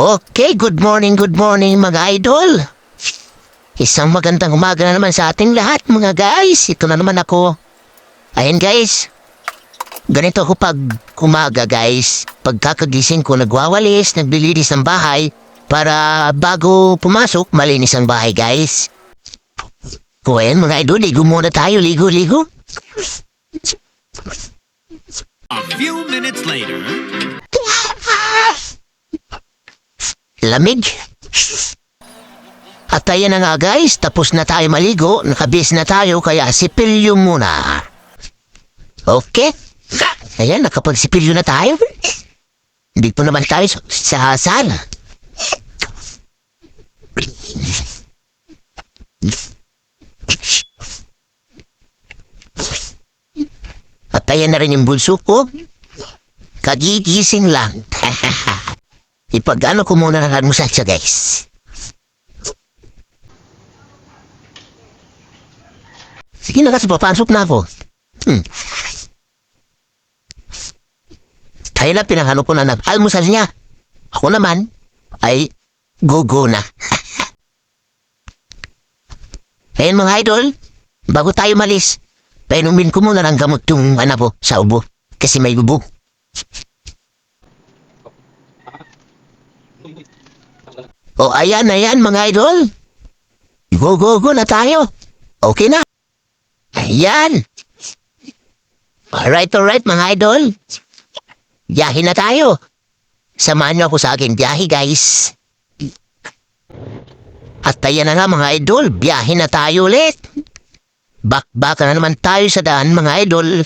Okay, good morning, good morning mga idol. Isang magandang umaga na naman sa ating lahat mga guys. Ito na naman ako. Ayan guys. Ganito ako pag umaga guys. Pagkakagising ko nagwawalis, naglilinis ng bahay para bago pumasok malinis ang bahay guys. O ayan mga idol, ligo muna tayo. Ligo, ligo. A few minutes later. Lamig. At ayan na nga guys, tapos na tayo maligo, nakabis na tayo, kaya sipilyo muna. Okay? Ayan, nakapagsipilyo na tayo. Dito naman tayo sa sala. At ayan na rin yung bulso ko. Kagigising lang. Ipag-ano ko muna ng almusal siya, guys. Sige na kasi papasok na ako. Hmm. Tayo lang pinangano ko na ng almusal niya. Ako naman ay gogo na. Ayan mga idol, bago tayo malis, painumin ko muna ng gamot yung anak ko sa ubo kasi may ubo. O ayan, ayan mga idol. Go, go, go na tayo. Okay na. Ayan. Alright, alright mga idol. Biyahe na tayo. Samahan niyo ako sa akin biyahe guys. At ayan na nga mga idol, biyahe na tayo ulit. Bakbaka na naman tayo sa daan mga idol.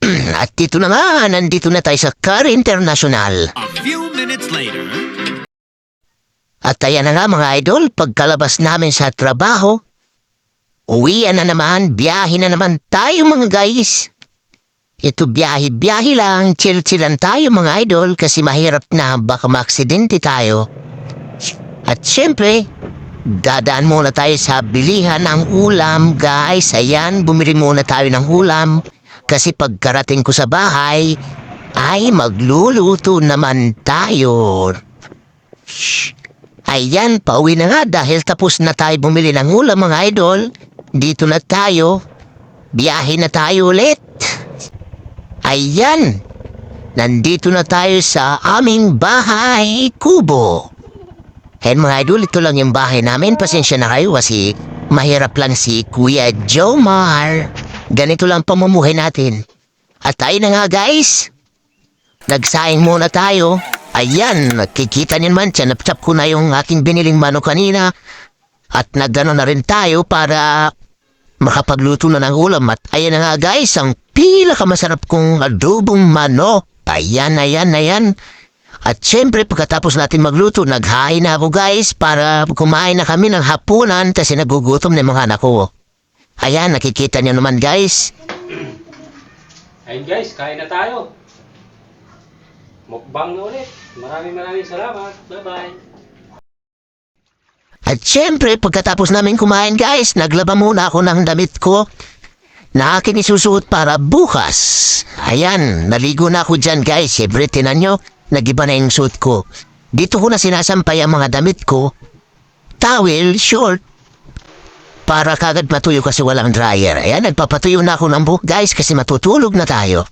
At dito na nga, nandito na tayo sa Car International. A few minutes later. At ayan na nga mga idol, pagkalabas namin sa trabaho, uwian na naman, biyahe na naman tayo mga guys. Ito biyahe-biyahe lang, chill-chillan tayo mga idol kasi mahirap na baka maaksidente tayo. At syempre, dadaan muna tayo sa bilihan ng ulam guys. Ayan, bumili muna tayo ng ulam kasi pagkarating ko sa bahay, ay magluluto naman tayo. Ayan, pauwi na nga dahil tapos na tayo bumili ng ulam mga idol. Dito na tayo. Biyahe na tayo ulit. Ayan, nandito na tayo sa aming bahay kubo. Ayan mga idol, ito lang yung bahay namin. Pasensya na kayo kasi mahirap lang si Kuya Jomar. Ganito lang pamumuhay natin. At tayo na nga guys. Nagsaing muna tayo. Ayan, nakikita niyo naman, tsanap-tsap ko na yung aking biniling manok kanina. At nagano na rin tayo para makapagluto na ng ulam. At ayan na nga guys, ang pinakamasarap kong adobong manok. Ayan, ayan, ayan. At syempre, pagkatapos natin magluto, naghain na ako guys para kumain na kami ng hapunan kasi nagugutom na mga anak ko. Ayan, nakikita niyo naman guys. Ayun guys, kain na tayo. Mukbang na ulit. Maraming maraming salamat. Bye-bye. At syempre, pagkatapos namin kumain guys, naglaba muna ako ng damit ko na akin isusuot para bukas. Ayan, naligo na ako dyan guys. Siyempre, tinan nyo, nagiba na yung suit ko. Dito ko na sinasampay ang mga damit ko. Towel, short, para kagad matuyo kasi walang dryer. Ayan, nagpapatuyo na ako ng buhok guys kasi matutulog na tayo.